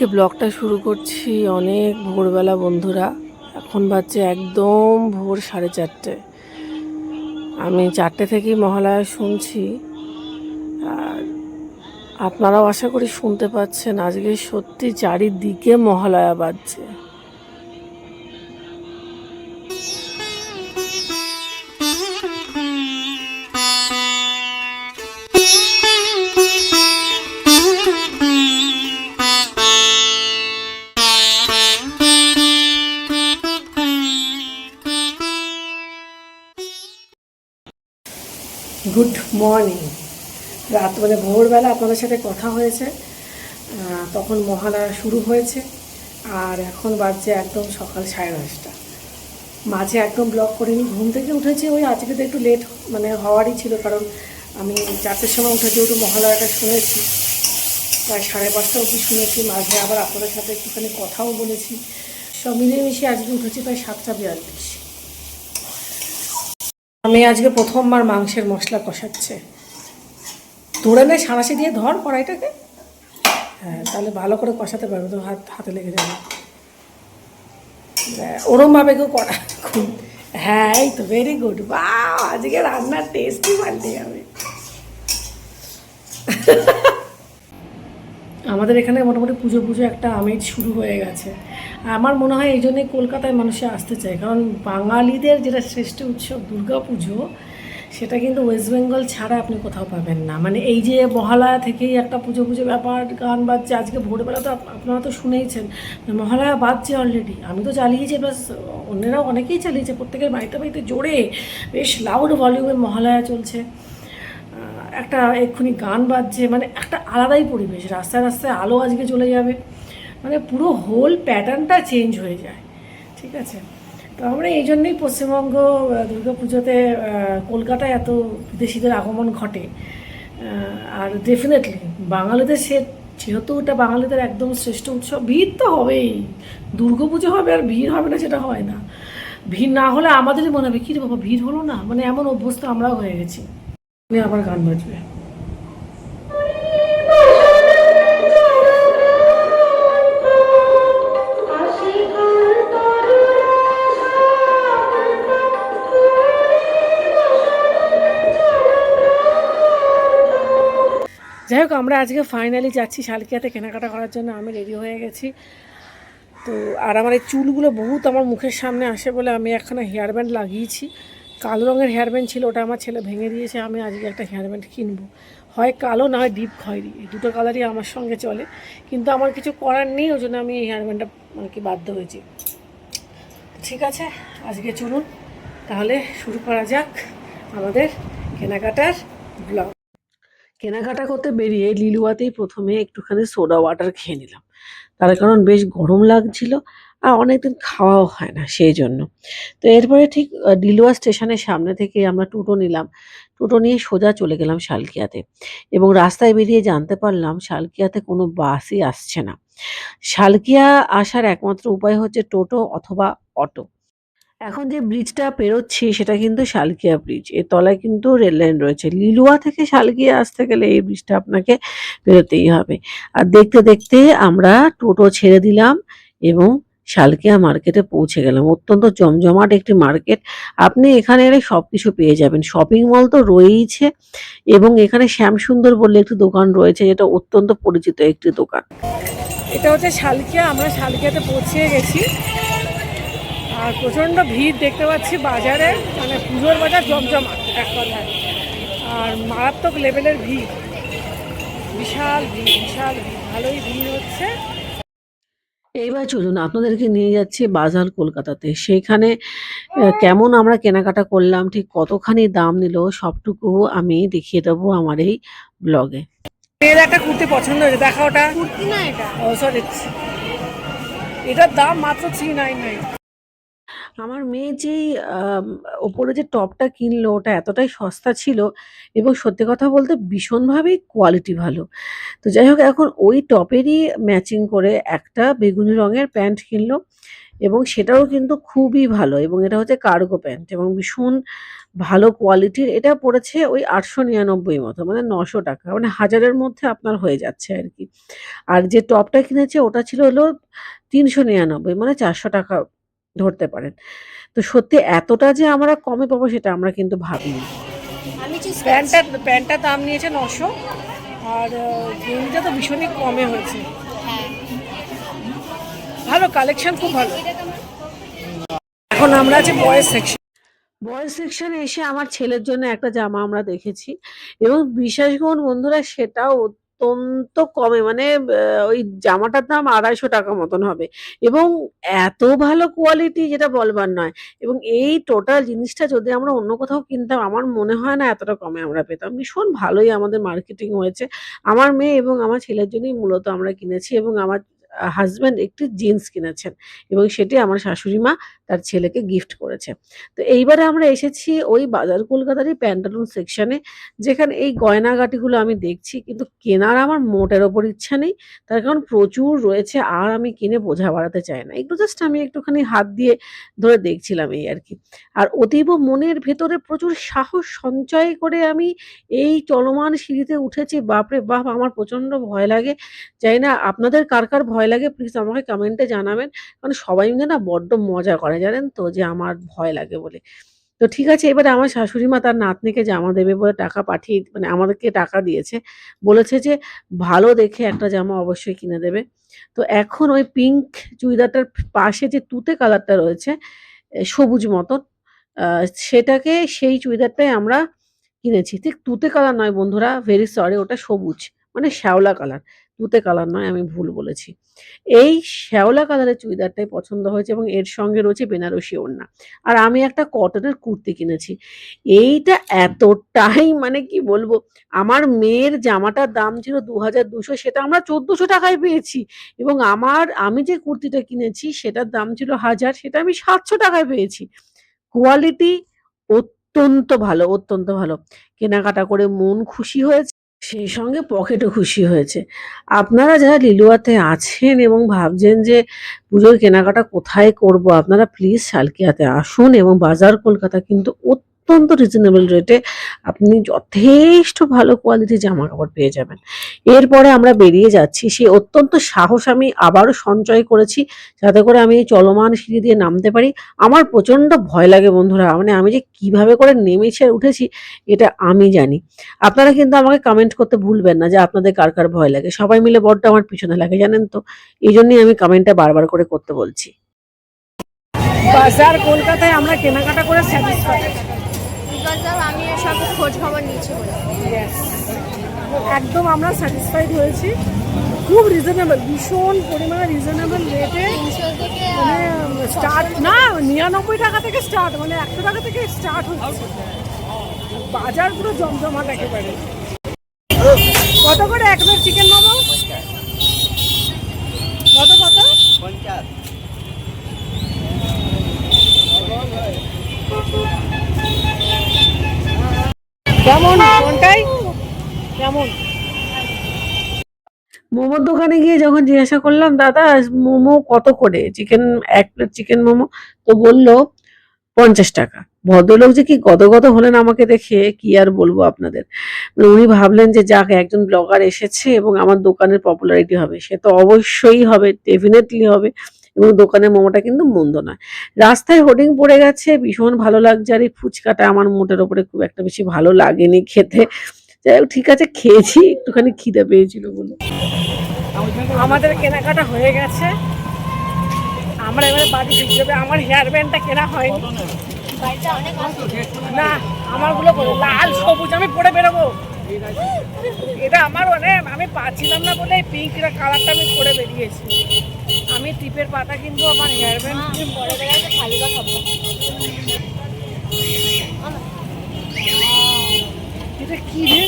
আজকে ব্লগটা শুরু করছি অনেক ভোরবেলা, বন্ধুরা। এখন বাজছে একদম ভোর সাড়ে চারটে। আমি চারটে থেকেই মহালয়া শুনছি। আর আপনারাও আশা করি শুনতে পাচ্ছেন, আজকে সত্যি চারিদিকে মহালয়া বাজছে। মর্নিং রাত মানে ভোরবেলা আপনাদের সাথে কথা হয়েছে তখন মহালয়া শুরু হয়েছে, আর এখন বাজছে একদম সকাল সাড়ে দশটা। মাঝে একদম ব্লক করিনি ঘুম থেকে উঠেছি ওই আজকে তো একটু লেট মানে হওয়ারই ছিল, কারণ আমি চারটের সময় উঠেছি একটু মহালয়াটা শুনেছি, প্রায় সাড়ে পাঁচটা অবধি শুনেছি। মাঝে আবার আপনাদের সাথে একটুখানি কথাও বলেছি। সব মিলেমিশে আজকে উঠেছি প্রায় সাতটা বিয়াল্লিশ। আমি আজকে প্রথমবার মাংসের মশলা কষাচ্ছে। ধরে নে সাঁড়াশি দিয়ে ধর কড়াইটাকে। হ্যাঁ তাহলে ভালো করে কষাতে পারবে তো হাত হাতে লেগে যাবে। হ্যাঁ, ওরমভাবে কেউ করা হ্যাঁ এই তো ভেরি গুড বা আজকে রান্নার টেস্টই পাল্টে যাবে আমাদের এখানে মোটামুটি পুজো পুজো একটা আমেজ শুরু হয়ে গেছে। আমার মনে হয় এই জন্যই কলকাতায় মানুষে আসতে চায়। কারণ বাঙালিদের যেটা শ্রেষ্ঠ উৎসব দুর্গা পুজো সেটা কিন্তু ওয়েস্ট বেঙ্গল ছাড়া আপনি কোথাও পাবেন না। মানে এই যে মহালয়া থেকেই একটা পুজো পুজো ব্যাপার, গান বাজছে, আজকে ভোরবেলা তো আপনারা তো শুনেইছেন, মহালয়া বাজছে অলরেডি আমি তো চালিয়েছি প্লাস অন্যরাও অনেকেই চালিয়েছে, প্রত্যেকের বাড়িতে বাড়িতে জোরে, বেশ লাউড ভলিউমে মহালয়া চলছে। একটা এক্ষুনি গান বাজছে মানে একটা আলাদাই পরিবেশ, রাস্তায় রাস্তায় আলো আজকে চলে যাবে। মানে পুরো হোল প্যাটার্নটা চেঞ্জ হয়ে যায়। ঠিক আছে? তো আমরা এই জন্যই পশ্চিমবঙ্গ পুজোতে কলকাতায় এত বিদেশিদের আগমন ঘটে। আর ডেফিনেটলি বাঙালিদের সে, যেহেতু ওটা বাঙালিদের একদম শ্রেষ্ঠ উৎসব, ভিড় তো হবেই। পুজো হবে আর ভিড় হবে না সেটা হয় না। ভিড় না হলে আমাদেরই মনে হবে, কী বাবা, ভিড় হলো না? মানে এমন অভ্যস্ত আমরাও হয়ে গেছি। আবার গান বাজবে। যাই হোক আমরা আজকে ফাইনালি যাচ্ছি শালকিয়াতে কেনাকাটা করার জন্য। আমি রেডি হয়ে গেছি। তো, আর আমার এই চুলগুলো বহুত আমার মুখের সামনে আসে বলে আমি একখানা হেয়ার ব্যান্ড লাগিয়েছি। কালো রঙের হেয়ার ব্যান্ড ছিল, ওটা আমার ছেলে ভেঙে দিয়েছে, আমি আজকে একটা হেয়ার ব্যান্ড কিনবো। হয় কালো, না হয় ডিপ খয়েরি এই দুটো কালারই আমার সঙ্গে চলে। কিন্তু আমার কিছু করার নেই, ওই জন্য আমি এই হেয়ার ব্যান্ডটা আর কি বাধ্য হয়েছি। ঠিক আছে, আজকে চলুন। তাহলে শুরু করা যাক আমাদের কেনাকাটার ব্লগ কেনাকাটা করতে বেরিয়ে লিলুয়াতেই প্রথমে একটুখানি সোডা ওয়াটার খেয়ে নিলাম। তার কারণ বেশ গরম লাগছিল আর অনেকদিন খাওয়াও হয় না সেই জন্য। তো এরপরে ঠিক লিলুয়া স্টেশনের সামনে থেকে আমরা টোটো নিলাম। টোটো নিয়ে সোজা চলে গেলাম শালকিয়াতে এবং রাস্তায় বেরিয়ে জানতে পারলাম শালকিয়াতে কোনো বাসই আসছে না। শালকিয়া আসার একমাত্র উপায় হচ্ছে টোটো অথবা অটো। এখন যে ব্রিজটা পেরোচ্ছি, সেটা কিন্তু শালকিয়া ব্রিজের তলায় কিন্তু রেল লাইন রয়েছে। লিলুয়া থেকে শালকিয়া আসতে গেলে এই ব্রিজটা আপনাকে পেরোতেই হবে। আর দেখতে দেখতে আমরা টোটো ছেড়ে দিলাম এবং শালকিয়া মার্কেটে পৌঁছে গেলাম। অত্যন্ত জমজমাট একটি মার্কেট আপনি এখানে এলে সব কিছু পেয়ে যাবেন। শপিং মল তো রয়েইছে এবং এখানে শ্যামসুন্দর বলে একটি দোকান রয়েছে, যেটা অত্যন্ত পরিচিত একটি দোকান। এটা হচ্ছে শালকিয়া। আমরা শালকিয়াতে পৌঁছে গেছি। আর প্রচণ্ড ভিড় দেখতে পাচ্ছি বাজারে মানে পুজোর বাজার জমজমাট এক কথায়। আর মারাত্মক লেভেলের ভিড়। বিশাল ভিড় বিশাল ভিড় ভালোই ভিড় হচ্ছে। এইবার চলুন আপনাদেরকে নিয়ে যাচ্ছি বাজার কলকাতাতে। সেইখানে কেমন আমরা কেনাকাটা করলাম ঠিক কতখানি দাম নিল সবটুকু আমি দেখিয়ে দেবো আমার এই ব্লগে। মেয়ের একটা কুর্তি পছন্দ হয়েছে দেখা ওটা। কুর্তি না এটা? ও সরি এটার দাম মাত্র থ্রি নাইন নাইন আমার মেয়ে যেই ওপরে যে টপটা কিনলো ওটা এতটাই সস্তা ছিল এবং সত্যি কথা বলতে ভীষণভাবেই কোয়ালিটি ভালো। তো যাই হোক, এখন ওই টপেরই ম্যাচিং করে একটা বেগুনি রঙের প্যান্ট কিনলো এবং সেটাও কিন্তু খুবই ভালো এবং এটা হচ্ছে কার্গো প্যান্ট এবং ভীষণ ভালো কোয়ালিটির। এটা পড়েছে ওই ৳৮৯৯ মতো মানে ৳৯০০ মানে হাজারের মধ্যে আপনার হয়ে যাচ্ছে আর কি আর যে টপটা কিনেছে ওটা ছিল হলো ৳৩৯৯ মানে ৳৪০০ ধরতে পারেন। তো সত্যি এতটা যে আমরা কমে পাবো সেটা আমরা কিন্তু ভাবিনি। প্যান্টটার প্যান্টটার দাম নিয়েছে নশো আর গেঞ্জিটা তো ভীষণই কমে হয়েছে। হ্যাঁ ভালো কালেকশন খুব ভালো। এখন আমরা আছি বয়েজ সেকশন। বয়েজ সেকশনে এসে আমার ছেলের জন্য একটা জামা আমরা দেখেছি এবং বিশ্বাস করুন বন্ধুরা সেটাও অত্যন্ত কমে মানে ওই জামাটার দাম ৳২৫০ মতন হবে এবং এত ভালো কোয়ালিটি যেটা বলবার নয় এবং এই টোটাল জিনিসটা যদি আমরা অন্য কোথাও কিনতাম, আমার মনে হয় না এতটা কমে আমরা পেতাম। ভীষণ ভালোই আমাদের মার্কেটিং হয়েছে। আমার মেয়ে এবং আমার ছেলের জন্যই মূলত আমরা কিনেছি এবং আমার আ হাসব্যান্ড একটি জিন্স কিনেছেন এবং সেটি আমার শাশুড়ি মা তার ছেলেকে গিফট করেছে। তো এইবারে আমরা এসেছি ওই বাজার কলকাতারই প্যান্টালুন সেকশনে যেখানে এই গয়নাগাটিগুলো আমি দেখছি কিন্তু কেনার আমার মোটের ওপর ইচ্ছা নেই। তার কারণ প্রচুর রয়েছে আর আমি কিনে বোঝা বাড়াতে চাই না। এগুলো জাস্ট আমি একটুখানি হাত দিয়ে ধরে দেখছিলাম এই আর কি আর অতীব মনের ভেতরে প্রচুর সাহস সঞ্চয় করে আমি এই চলমান সিঁড়িতে উঠেছি। বাপরে বাপ! আমার প্রচণ্ড ভয় লাগে। জানি না আপনাদের কার, কার ভয় লাগে প্লিজ আমাকে কমেন্টে জানাবেন। কারণ সবাই মিলে না বড্ড মজা করে জানেন তো? যে আমার ভয় লাগে বলে। তো ঠিক আছে, এবারে আমার শাশুড়ি মা তার নাতনিকে জামা দেবে বলে টাকা পাঠিয়ে মানে আমাদেরকে টাকা দিয়েছে। বলেছে যে, ভালো দেখে একটা জামা অবশ্যই কিনে দেবে। তো এখন ওই পিঙ্ক চুড়িদারটার পাশে যে তুতে কালারটা রয়েছে সবুজ মতন সেটাকে সেই চুড়িদারটাই আমরা কিনেছি। ঠিক তুতে কালার নয় বন্ধুরা ভেরি সরি ওটা সবুজ। মানে শ্যাওলা কালার। তুতে কালার নয় আমি ভুল বলেছি। এই শ্যাওলা কালারের চুড়িদারটাই পছন্দ হয়েছে এবং এর সঙ্গে রয়েছে বেনারসি ওড়না। আর আমি একটা কটনের কুর্তি কিনেছি। এইটা এতটাই মানে কি বলব আমার মেয়ের জামাটার দাম ছিল ৳২২০০ সেটা আমরা ৳১৪০০ টাকায় পেয়েছি এবং আমার আমি যে কুর্তিটা কিনেছি সেটার দাম ছিল হাজার সেটা আমি সাতশো টাকায় পেয়েছি। কোয়ালিটি অত্যন্ত ভালো, অত্যন্ত ভালো। কেনাকাটা করে মন খুশি হয়েছে সেই সঙ্গে পকেটও খুশি হয়েছে। আপনারা যারা লিলুয়াতে আছেন এবং ভাবছেন যে পুজোর কেনাকাটা কোথায় করব? আপনারা প্লিজ শালকিয়াতে আসুন এবং বাজার কলকাতা কিন্তু অত্যন্ত রিজনেবল রেটে আপনি যথেষ্ট ভালো কোয়ালিটির জামাকাপড় পেয়ে যাবেন। এরপরে আমরা বেরিয়ে যাচ্ছি। সে অত্যন্ত সাহস আমি আবারও সঞ্চয় করেছি যাতে করে আমি চলমান সিঁড়ি দিয়ে নামতে পারি। আমার প্রচণ্ড ভয় লাগে বন্ধুরা। মানে আমি যে কীভাবে করে নেমেছে উঠেছি এটা আমি জানি। আপনারা কিন্তু আমাকে কমেন্ট করতে ভুলবেন না যে আপনাদের কার, কার ভয় লাগে। সবাই মিলে বড্ড আমার পিছনে লাগে জানেন তো? এই জন্যই আমি কমেন্টটা বারবার করে করতে বলছি। বাজার কলকাতায় আমরা কেনাকাটা করে স্যাটিসফাইড। বিকজ অফ আমি সব খোঁজ খবর নিয়েছি বলে একদম আমরা স্যাটিসফাইড হয়েছি। খুব রিজনেবল ভীষণ পরিমাণে রিজনেবল রেটে মানে স্টার্ট না ৳৯৯ থেকে স্টার্ট মানে ৳১০০ থেকে স্টার্ট হচ্ছে। বাজার পুরো জমজমাট একেবারে। কত করে এক প্লেট চিকেন মোমো? কত কত? কেমন? কোনটাই? কেমন? মোমোর দোকানে গিয়ে যখন জিজ্ঞাসা করলাম, দাদা, মোমো কত করে? চিকেন, এক প্লেট চিকেন মোমো। তো বলল, পঞ্চাশ টাকা। ভদ্রলোক যে কি গদগদ হলেন আমাকে দেখে, কি আর বলব আপনাদের? মানে উনি ভাবলেন যে যাক, একজন ব্লগার এসেছে এবং আমার দোকানের পপুলারিটি হবে। সে তো অবশ্যই হবে ডেফিনেটলি হবে। এবং দোকানের মোমোটা কিন্তু মন্দ নয়। রাস্তায় হোর্ডিং পড়ে গেছে, ভীষণ ভালো লাগছে আর এই ফুচকাটা আমার মোটের ওপরে খুব একটা বেশি ভালো লাগেনি খেতে। যাই হোক, ঠিক আছে, খেয়েছি, একটুখানি খিদে পেয়েছিল বলে। আমাদের কেনাকাটা হয়ে গেছে। আমরা এবারে বাড়ি ফিরতে হবে। আমার হেয়ার ব্যান্ডটা কেনা হয়নি। না, আমারগুলো লাল, সবুজ, আমি পরে বেরোবো। এটা আমার মানে আমি পাচ্ছিলাম না বলে পিঙ্ক কালারটা আমি পরে বেরিয়েছি। আমি টিপের পাতা কিনবো আমার হেয়ার ব্যান্ড বড় বেড়াতে ফালুদা খাব এটা কি রে?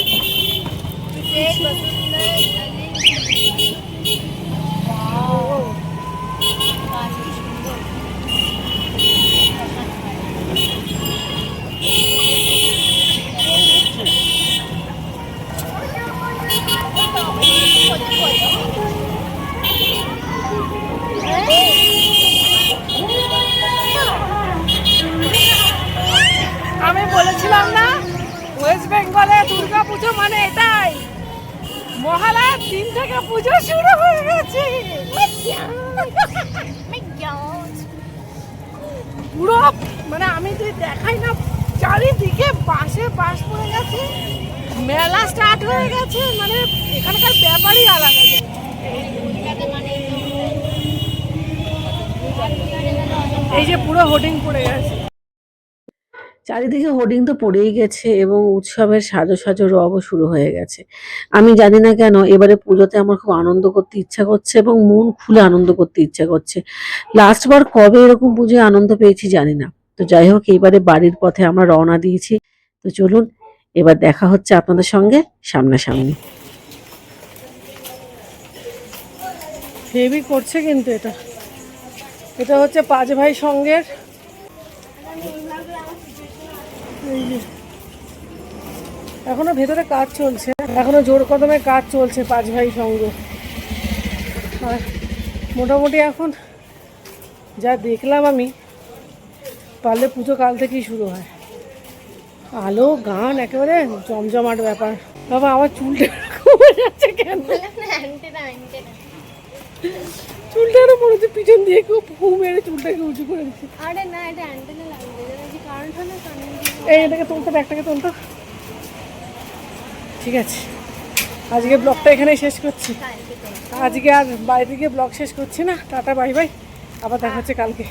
মানে আমি যদি দেখাই না, চারিদিকে বাসে বাস পড়ে গেছে, মেলা স্টার্ট হয়ে গেছে মানে এখানকার ব্যাপারই আলাদা। এই যে পুরো হোর্ডিং পড়ে গেছে। চারিদিকে হোর্ডিং তো পড়েই গেছে এবং উৎসবের সাজো সাজো রবও শুরু হয়ে গেছে। আমি জানি না কেন, এবারে পুজোতে আমার খুব আনন্দ করতে ইচ্ছা করছে এবং মন খুলে আনন্দ করতে ইচ্ছা করছে। লাস্ট বার কবে এরকম পুজোয় আনন্দ পেয়েছি জানি না। তো যাই হোক এবারে বাড়ির পথে আমরা রওনা দিয়েছি। তো চলুন, এবার দেখা হচ্ছে আপনাদের সঙ্গে সামনাসামনি। হেভি করছে কিন্তু এটা। এটা হচ্ছে পাঁচ ভাই সঙ্গের। এখনও ভেতরে কাজ চলছে। এখনও জোর কদমে কাজ চলছে পাঁচ ভাই সঙ্গে। আর মোটামুটি এখন যা দেখলাম আমি পারলে পুজো কাল থেকেই শুরু হয়। আলো গান একেবারে জমজমাট ব্যাপার। বাবা আমার চুলটা কমে যাচ্ছে কেন? চুলটা আরও মনে হচ্ছে পিছন দিয়ে কেউ ফু মেরে চুলটাকে উঁচু করে দিচ্ছে। আরে না এটা অ্যান্টেনা লাগবে কারেন্ট এই এটাকে তুলতো ব্যাগটাকে তুলতো। ঠিক আছে। আজকে ব্লগটা এখানেই শেষ করছি। আজকে আর বাইরে গিয়ে ব্লগ শেষ করছি না। Tata bye bye. আবার দেখা হচ্ছে কালকে।